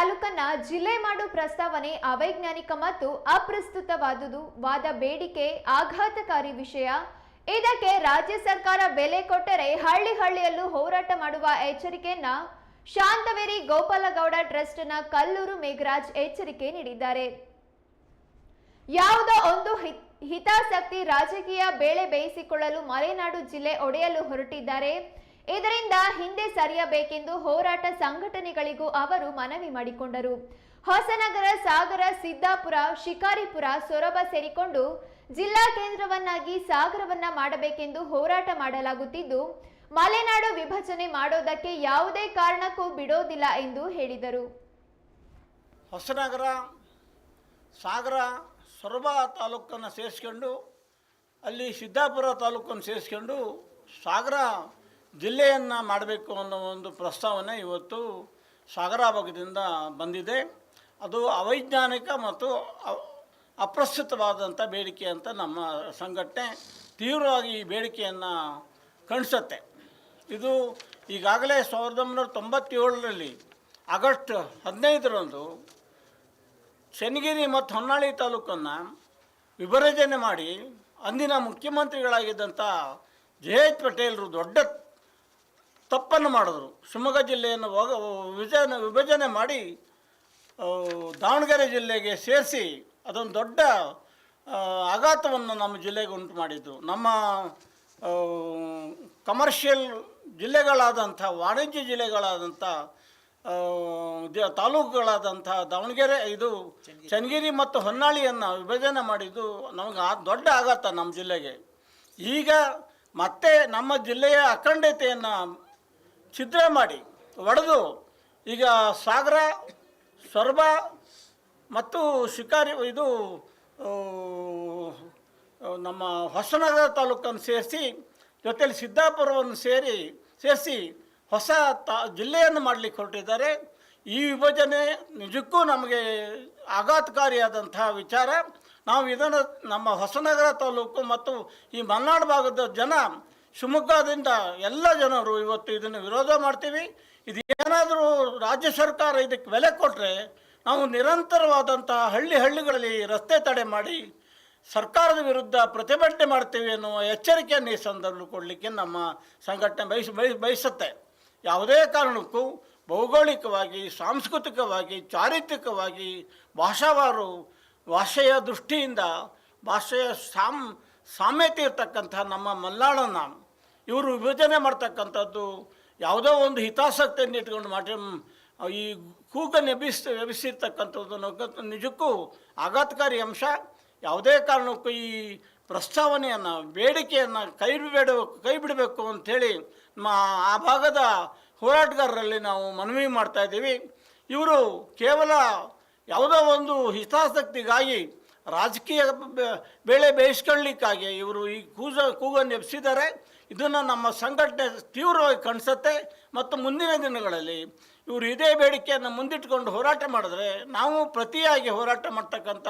ತಾಲೂಕನ್ನ ಜಿಲ್ಲೆ ಮಾಡು ಪ್ರಸ್ತಾವನೆ ಅವೈಜ್ಞಾನಿಕ ಮತ್ತು ಅಪ್ರಸ್ತುತವಾದುದು. ವಾದ ಬೇಡಿಕೆ, ಆಘಾತಕಾರಿ ವಿಷಯ. ಇದಕ್ಕೆ ರಾಜ್ಯ ಸರ್ಕಾರ ಬೆಲೆ ಕೊಟ್ಟರೆ ಹಳ್ಳಿ ಹಳ್ಳಿಯಲ್ಲೂ ಹೋರಾಟ ಮಾಡುವ ಎಚ್ಚರಿಕೆಯನ್ನ ಶಾಂತವೇರಿ ಗೋಪಾಲಗೌಡ ಟ್ರಸ್ಟ್ನ ಕಲ್ಲೂರು ಮೇಘರಾಜ್ ಎಚ್ಚರಿಕೆ ನೀಡಿದ್ದಾರೆ. ಯಾವುದೋ ಒಂದು ಹಿತ್- ಹಿತಾಸಕ್ತಿ ರಾಜಕೀಯ ಬೇಳೆ ಬೇಯಿಸಿಕೊಳ್ಳಲು ಮಲೆನಾಡು ಜಿಲ್ಲೆ ಒಡೆಯಲು ಹೊರಟಿದ್ದಾರೆ. ಇದರಿಂದ ಹಿಂದೆ ಸರಿಯಬೇಕೆಂದು ಹೋರಾಟ ಸಂಘಟನೆಗಳಿಗೂ ಅವರು ಮನವಿ ಮಾಡಿಕೊಂಡರು. ಹೊಸನಗರ, ಸಾಗರ, ಸಿದ್ದಾಪುರ, ಶಿಕಾರಿಪುರ ಸೊರಬ ಸೇರಿಕೊಂಡು ಜಿಲ್ಲಾ ಕೇಂದ್ರವನ್ನಾಗಿ ಸಾಗರವನ್ನ ಮಾಡಬೇಕೆಂದು ಹೋರಾಟ ಮಾಡಲಾಗುತ್ತಿದ್ದು, ಮಲೆನಾಡು ವಿಭಜನೆ ಮಾಡೋದಕ್ಕೆ ಯಾವುದೇ ಕಾರಣಕ್ಕೂ ಬಿಡೋದಿಲ್ಲ ಎಂದು ಹೇಳಿದರು. ಹೊಸನಗರ, ಸಾಗರ, ಸೊರಬ ತಾಲೂಕನ್ನು ಸೇರಿಸ್ಕೊಂಡು, ಅಲ್ಲಿ ಸಿದ್ದಾಪುರ ತಾಲೂಕನ್ನು ಸೇರಿಸ್ಕೊಂಡು ಸಾಗರ ಜಿಲ್ಲೆಯನ್ನು ಮಾಡಬೇಕು ಅನ್ನೋ ಒಂದು ಪ್ರಸ್ತಾವನೆ ಇವತ್ತು ಸಾಗರ ಭಾಗದಿಂದ ಬಂದಿದೆ. ಅದು ಅವೈಜ್ಞಾನಿಕ ಮತ್ತು ಅಪ್ರಸ್ತುತವಾದಂಥ ಬೇಡಿಕೆ ಅಂತ ನಮ್ಮ ಸಂಘಟನೆ ತೀವ್ರವಾಗಿ ಈ ಬೇಡಿಕೆಯನ್ನು ಕಣಿಸುತ್ತೆ. ಇದು ಈಗಾಗಲೇ ಸಾವಿರದ ಒಂಬೈನೂರ ತೊಂಬತ್ತೇಳರಲ್ಲಿ ಆಗಸ್ಟ್ ಹದಿನೈದರಂದು ಶನಿಗಿರಿ ಮತ್ತು ಹೊನ್ನಾಳಿ ತಾಲೂಕನ್ನು ವಿಭಜನೆ ಮಾಡಿ ಅಂದಿನ ಮುಖ್ಯಮಂತ್ರಿಗಳಾಗಿದ್ದಂಥ ಜೆ ಎಚ್ ಪಟೇಲರು ದೊಡ್ಡ ತಪ್ಪನ್ನು ಮಾಡಿದ್ರು. ಶಿವಮೊಗ್ಗ ಜಿಲ್ಲೆಯನ್ನು ವಿಭಜನೆ ವಿಭಜನೆ ಮಾಡಿ ದಾವಣಗೆರೆ ಜಿಲ್ಲೆಗೆ ಸೇರಿಸಿ ಅದೊಂದು ದೊಡ್ಡ ಆಘಾತವನ್ನು ನಮ್ಮ ಜಿಲ್ಲೆಗೆ ಉಂಟು ಮಾಡಿದ್ದು. ನಮ್ಮ ಕಮರ್ಷಿಯಲ್ ಜಿಲ್ಲೆಗಳಾದಂಥ ವಾಣಿಜ್ಯ ಜಿಲ್ಲೆಗಳಾದಂಥ ತಾಲೂಕುಗಳಾದಂಥ ದಾವಣಗೆರೆ ಇದು ಚನ್ನಗಿರಿ ಮತ್ತು ಹೊನ್ನಾಳಿಯನ್ನು ವಿಭಜನೆ ಮಾಡಿದ್ದು ನಮಗೆ ಆ ದೊಡ್ಡ ಆಘಾತ ನಮ್ಮ ಜಿಲ್ಲೆಗೆ. ಈಗ ಮತ್ತೆ ನಮ್ಮ ಜಿಲ್ಲೆಯ ಅಖಂಡತೆಯನ್ನು ಛಿದ್ರ ಮಾಡಿ, ಒಡೆದು ಈಗ ಸಾಗರ, ಸೊರಬ ಮತ್ತು ಶಿಕಾರಿ ಇದು ನಮ್ಮ ಹೊಸನಗರ ತಾಲೂಕನ್ನು ಸೇರಿಸಿ ಜೊತೆಯಲ್ಲಿ ಸಿದ್ದಾಪುರವನ್ನು ಸೇರಿ, ಸೇರಿಸಿ ಹೊಸ ತಾ, ಜಿಲ್ಲೆಯನ್ನು ಮಾಡಲಿಕ್ಕೆ ಹೊರಟಿದ್ದಾರೆ. ಈ ವಿಭಜನೆ ನಿಜಕ್ಕೂ ನಮಗೆ ಆಘಾತಕಾರಿಯಾದಂತಹ ವಿಚಾರ. ನಾವು ಇದನ್ನು ನಮ್ಮ ಹೊಸನಗರ ತಾಲೂಕು ಮತ್ತು ಈ ಮಲೆನಾಡು ಭಾಗದ ಜನ ಶಿವಮೊಗ್ಗದಿಂದ ಎಲ್ಲ ಜನರು ಇವತ್ತು ಇದನ್ನು ವಿರೋಧ ಮಾಡ್ತೀವಿ. ಇದು ಏನಾದರೂ ರಾಜ್ಯ ಸರ್ಕಾರ ಇದಕ್ಕೆ ಬೆಲೆ ಕೊಟ್ಟರೆ ನಾವು ನಿರಂತರವಾದಂತಹ ಹಳ್ಳಿ ಹಳ್ಳಿಗಳಲ್ಲಿ ರಸ್ತೆ ತಡೆ ಮಾಡಿ ಸರ್ಕಾರದ ವಿರುದ್ಧ ಪ್ರತಿಭಟನೆ ಮಾಡ್ತೀವಿ ಅನ್ನುವ ಎಚ್ಚರಿಕೆಯನ್ನು ಈ ಸಂದರ್ಭ ಕೊಡಲಿಕ್ಕೆ ನಮ್ಮ ಸಂಘಟನೆ ಬಯಸ ಬಯ ಬಯಸುತ್ತೆ. ಯಾವುದೇ ಕಾರಣಕ್ಕೂ ಭೌಗೋಳಿಕವಾಗಿ, ಸಾಂಸ್ಕೃತಿಕವಾಗಿ, ಚಾರಿತ್ರಿಕವಾಗಿ ಭಾಷಾವಾರು, ಭಾಷೆಯ ದೃಷ್ಟಿಯಿಂದ, ಭಾಷೆಯ ಸಾಮ್ ಸಾಮ್ಯತೆ ಇರ್ತಕ್ಕಂಥ ನಮ್ಮ ಮಲ್ನಾಡನ್ನು ಇವರು ವಿಭಜನೆ ಮಾಡ್ತಕ್ಕಂಥದ್ದು ಯಾವುದೋ ಒಂದು ಹಿತಾಸಕ್ತಿಯನ್ನು ಇಟ್ಕೊಂಡು ಮಾಡಿ ಈ ಕೂಗ ಎಬ್ಬಿಸ್ ಎಬ್ಬಿಸಿರ್ತಕ್ಕಂಥದ್ದು ನಿಜಕ್ಕೂ ಆಘಾತಕಾರಿ ಅಂಶ. ಯಾವುದೇ ಕಾರಣಕ್ಕೂ ಈ ಪ್ರಸ್ತಾವನೆಯನ್ನು, ಬೇಡಿಕೆಯನ್ನು ಕೈ ಬಿಡ ಕೈ ಬಿಡಬೇಕು ಅಂಥೇಳಿ ನಮ್ಮ ಆ ಭಾಗದ ಹೋರಾಟಗಾರರಲ್ಲಿ ನಾವು ಮನವಿ ಮಾಡ್ತಾ ಇದ್ದೀವಿ. ಇವರು ಕೇವಲ ಯಾವುದೋ ಒಂದು ಹಿತಾಸಕ್ತಿಗಾಗಿ ರಾಜಕೀಯ ಬೆಳೆ ಬೇಯಿಸ್ಕೊಳ್ಳಿಕ್ಕಾಗಿ ಇವರು ಈ ಕೂಜ, ಕೂಗನ್ನು ಎಬ್ಸಿದ್ದಾರೆ. ಇದನ್ನು ನಮ್ಮ ಸಂಘಟನೆ ತೀವ್ರವಾಗಿ ಕಾಣಿಸುತ್ತೆ. ಮತ್ತು ಮುಂದಿನ ದಿನಗಳಲ್ಲಿ ಇವರು ಇದೇ ಬೇಡಿಕೆಯನ್ನು ಮುಂದಿಟ್ಕೊಂಡು ಹೋರಾಟ ಮಾಡಿದ್ರೆ ನಾವು ಪ್ರತಿಯಾಗಿ ಹೋರಾಟ ಮಾಡ್ತಕ್ಕಂಥ